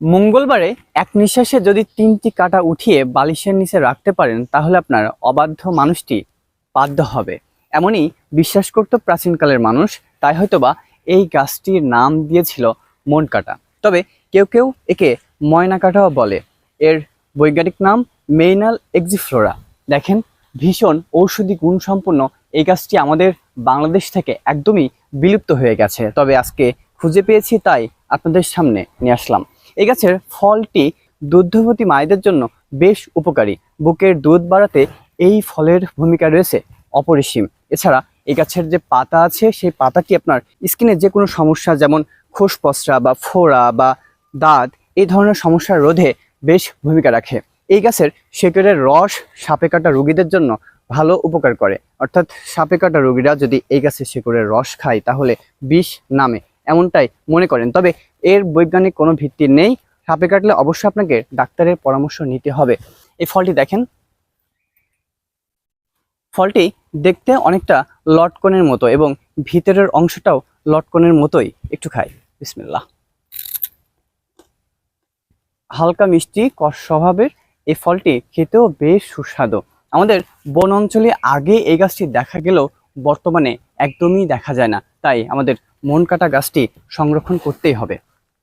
মঙ্গলবারে এক নিঃশ্বাসে যদি তিনটি কাটা উঠিয়ে বালিশের নিচে রাখতে পারেন, তাহলে আপনার অবাধ্য মানুষটি বাধ্য হবে। এমনই বিশ্বাস করত প্রাচীনকালের মানুষ, তাই হয়তোবা এই গাছটির নাম দিয়েছিল মন কাটা তবে কেউ কেউ একে ময়না কাটাও বলে। এর বৈজ্ঞানিক নাম মেইনাল এক্সিফ্লোরা। দেখেন, ভীষণ ঔষধি গুণসম্পন্ন এই গাছটি আমাদের বাংলাদেশ থেকে একদমই বিলুপ্ত হয়ে গেছে। তবে আজকে খুঁজে পেয়েছি, তাই আপনাদের সামনে নিয়ে আসলাম। এই গাছের ফলটি দুগ্ধবতী মায়েদের জন্য বেশ উপকারী। বুকের দুধ বাড়াতে এই ফলের ভূমিকা রয়েছে অপরিসীম। এছাড়া এই গাছের যে পাতা আছে, সেই পাতাটি আপনার স্কিনে যে কোনো সমস্যা যেমন খোসপসরা বা ফোড়া বা দাঁত, এই ধরনের সমস্যা রোধে বেশ ভূমিকা রাখে। এই গাছের শেকড়ের রস সাপে কাটা রোগীদের জন্য ভালো উপকার করে। অর্থাৎ সাপে কাটা রোগীরা যদি এই গাছের শেকড়ের রস খায়, তাহলে বিষ নামে। এমনটাই মনে করেন। তবে এর বৈজ্ঞানিক কোনো ভিত্তি নেই। সাপে কাটলে অবশ্যই আপনাকে ডাক্তারের পরামর্শ নিতে হবে। এই ফলটি দেখেন। ফলটি দেখতে অনেকটা লটকনের মতো এবং ভিতরের অংশটাও লটকনের মতোই। একটু খাই। বিসমিল্লাহ। হালকা মিষ্টি, কষ স্বভাবের এই ফলটি খেতেও বেশ সুস্বাদু। আমাদের বন অঞ্চলে আগে এই গাছটি দেখা গেলেও বর্তমানে একদমই দেখা যায় না। তাই আমাদের মন কাটা গাছটি সংরক্ষণ করতেই হবে।